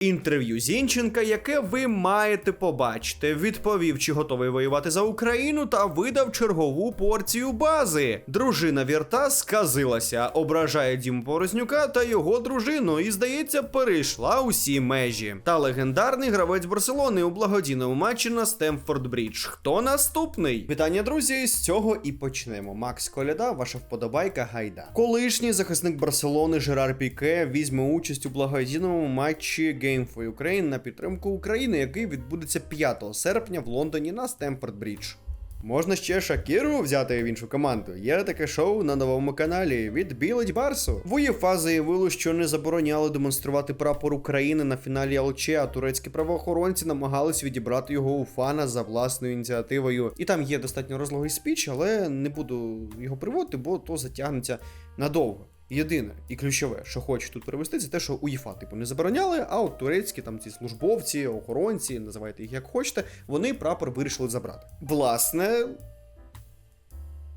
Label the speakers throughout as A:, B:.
A: Інтерв'ю Зінченка, яке ви маєте побачити, відповів, чи готовий воювати за Україну, та видав чергову порцію бази. Дружина Вірта сказилася, ображає Діму Порознюка та його дружину, і здається, перейшла усі межі. Та легендарний гравець Барселони у благодійному матчі на Стемфорд Брідж. Хто наступний? Питання, друзі, з цього і почнемо. Макс Коляда, ваша вподобайка гайда. Колишній захисник Барселони Жерар Піке візьме участь у благодійному матчі Game for Ukraine на підтримку України, який відбудеться 5 серпня в Лондоні на Стемфорд Брідж. Можна ще Шакіру взяти в іншу команду. Є таке шоу на новому каналі від Білить Барсу. В УЄФА заявило, що не забороняли демонструвати прапор України на фіналі ЛЧ, а турецькі правоохоронці намагались відібрати його у фана за власною ініціативою. І там є достатньо розлогий спіч, але не буду його приводити, бо то затягнеться надовго. Єдине і ключове, що хочу тут привести, це те, що УЄФА типу не забороняли, а от турецькі там ці службовці, охоронці, називайте їх як хочете, вони прапор вирішили забрати. Власне,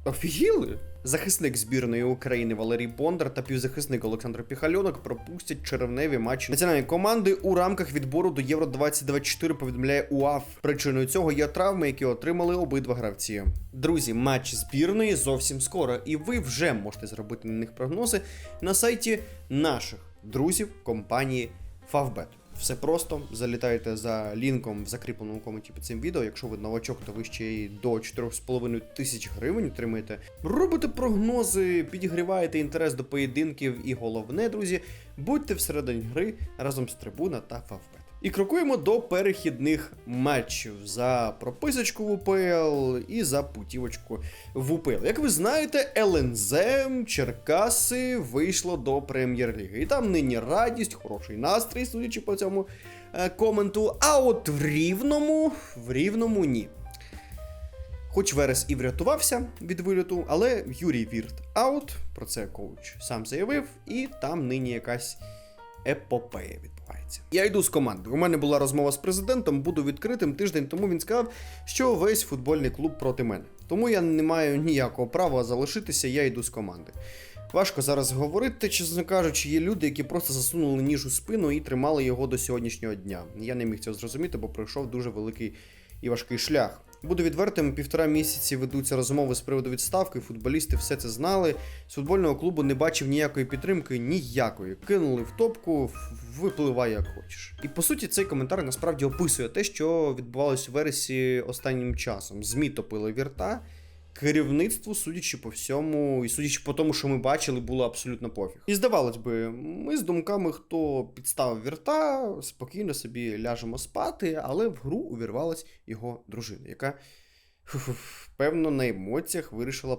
A: офігіли. Захисник збірної України Валерій Бондар та півзахисник Олександр Піхальонок пропустять червневі матчі національної команди у рамках відбору до Євро 2024, повідомляє УАФ. Причиною цього є травми, які отримали обидва гравці. Друзі, матч збірної зовсім скоро, і ви вже можете зробити на них прогнози на сайті наших друзів компанії Favbet. Все просто залітайте за лінком в закріпленому коменті під цим відео. Якщо ви новачок, то ви ще й до 4,5 тисяч гривень отримаєте. Робите прогнози, підігріваєте інтерес до поєдинків, і головне, друзі, будьте всередині гри разом з трибуна та Favbet. І крокуємо до перехідних матчів за прописочку в УПЛ і за путівочку в УПЛ. Як ви знаєте, ЛНЗ Черкаси вийшло до прем'єр-ліги. І там нині радість, хороший настрій, судячи по цьому е, коменту. А от в рівному, в рівному ні. Хоч Верес і врятувався від виліту, але Юрій Вірт аут, про це коуч сам заявив, і там нині якась епопея відбувається. Я йду з команди. У мене була розмова з президентом, буду відкритим тиждень тому він сказав, що весь футбольний клуб проти мене. Тому я не маю ніякого права залишитися, я йду з команди. Важко зараз говорити, чесно кажучи, є люди, які просто засунули ніж у спину і тримали його до сьогоднішнього дня. Я не міг цього зрозуміти, бо пройшов дуже великий і важкий шлях. Буду відвертим, півтора місяці ведуться розмови з приводу відставки. Футболісти все це знали. З футбольного клубу не бачив ніякої підтримки, ніякої. Кинули в топку, випливай як хочеш. І по суті, цей коментар насправді описує те, що відбувалось у вересі останнім часом. ЗМІ топили вірта. Керівництву, судячи по всьому, і судячи по тому, що ми бачили, було абсолютно пофіг. І здавалось би, ми з думками, хто підставив вірта, спокійно собі ляжемо спати, але в гру увірвалась його дружина, яка певно на емоціях вирішила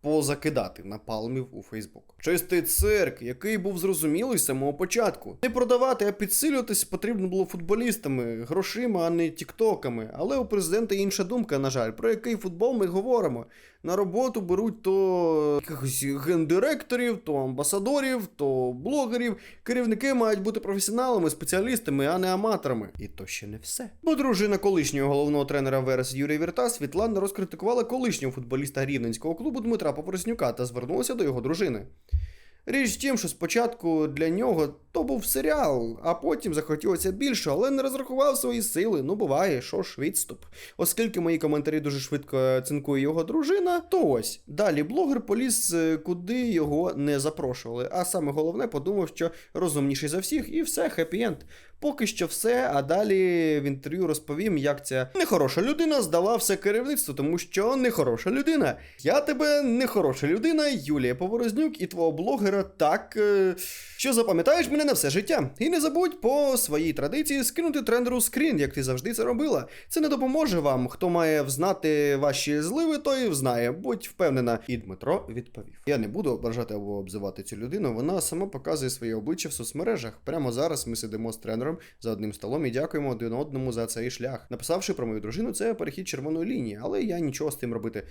A: позакидати напалмів у Фейсбук. Чистий цирк, який був зрозумілий з самого початку. Не продавати, а підсилюватись потрібно було футболістами, грошима, а не тіктоками. Але у президента інша думка, на жаль, про який футбол ми говоримо. На роботу беруть то якихось гендиректорів, то амбасадорів, то блогерів. Керівники мають бути професіоналами, спеціалістами, а не аматорами. І то ще не все. Бо дружина колишнього головного тренера Верес Юрія Вірта Світлана розкритикувала колишнього футболіста рівненського клубу Дмитра Попороснюка та звернулася до його дружини. Річ в тім, що спочатку для нього то був серіал, а потім захотілося більше, але не розрахував свої сили. Ну, буває, що ж відступ. Оскільки мої коментарі дуже швидко цинкує його дружина, то ось далі блогер поліз е, куди його не запрошували. А саме головне подумав, що розумніший за всіх, і все, хеппі-енд. Поки що все, а далі в інтерв'ю розповім, як ця нехороша людина здала все керівництво, тому що нехороша людина. Я тебе нехороша людина, Юлія Поворознюк і твого блогера так, е, що запам'ятаєш мене на все життя. І не забудь по своїй традиції скинути трендеру скрін, як ти завжди це робила. Це не допоможе вам. Хто має взнати ваші зливи, той взнає. Будь впевнена. І Дмитро відповів: Я не буду ображати або обзивати цю людину. Вона сама показує своє обличчя в соцмережах. Прямо зараз ми сидимо з тренером за одним столом і дякуємо один одному за цей шлях. Написавши про мою дружину, це перехід червоної лінії, але я нічого з тим робити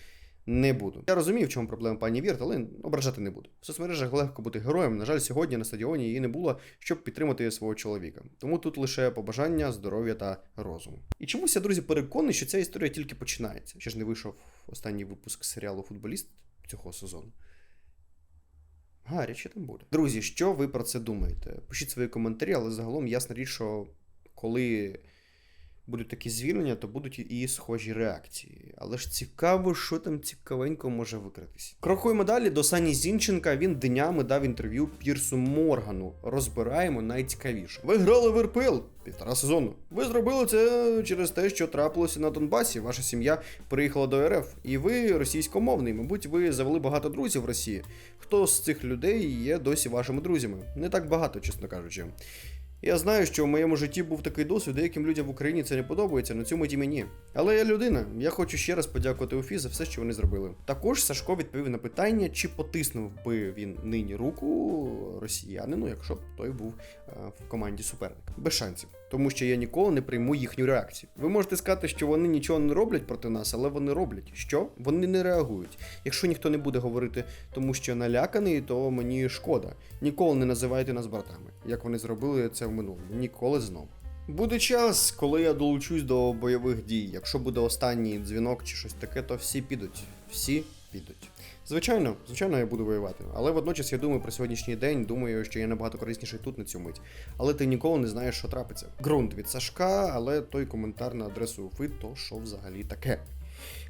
A: не буду. Я розумію, в чому проблема пані Вірт, але ображати не буду. В соцмережах легко бути героєм. На жаль, сьогодні на стадіоні її не було, щоб підтримати свого чоловіка. Тому тут лише побажання, здоров'я та розуму. І чомусь я, друзі, переконаний, що ця історія тільки починається. Ще ж не вийшов останній випуск серіалу Футболіст цього сезону. Гаряче там буде. Друзі, що ви про це думаєте? Пишіть свої коментарі, але загалом ясна річ, що коли будуть такі звільнення, то будуть і схожі реакції. Але ж цікаво, що там цікавенько може викритись. Крокуємо далі до Сані Зінченка. Він днями дав інтерв'ю Пірсу Моргану. Розбираємо найцікавіше. Ви грали в РПЛ півтора сезону. Ви зробили це через те, що трапилося на Донбасі. Ваша сім'я приїхала до РФ, і ви російськомовний. Мабуть, ви завели багато друзів в Росії. Хто з цих людей є досі вашими друзями? Не так багато, чесно кажучи. Я знаю, що в моєму житті був такий досвід, деяким людям в Україні це не подобається, на цьому ті мені. Але я людина. Я хочу ще раз подякувати УФІ за все, що вони зробили. Також Сашко відповів на питання, чи потиснув би він нині руку росіянину, якщо б той був е, в команді суперника. Без шансів. Тому що я ніколи не прийму їхню реакцію. Ви можете сказати, що вони нічого не роблять проти нас, але вони роблять. Що? Вони не реагують. Якщо ніхто не буде говорити, тому що наляканий, то мені шкода. Ніколи не називайте нас братами, як вони зробили це в минулому. Ніколи знову. Буде час, коли я долучусь до бойових дій. Якщо буде останній дзвінок чи щось таке, то всі підуть. Всі підуть. Звичайно, звичайно, я буду воювати. Але водночас я думаю про сьогоднішній день, думаю, що я набагато корисніший тут на цю мить. Але ти ніколи не знаєш, що трапиться. Ґрунт від Сашка, але той коментар на адресу Уфи, то що взагалі таке.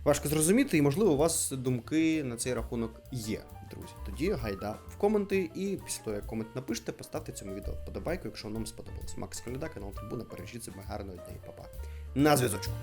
A: Важко зрозуміти, і можливо у вас думки на цей рахунок є, друзі. Тоді гайда в коменти, і після того, як комент напишете, поставте цьому відео вподобайку, якщо вам сподобалось. Макс Коляда, канал Трибуна, пережіть себе гарного дня і папа. На зв'язочку.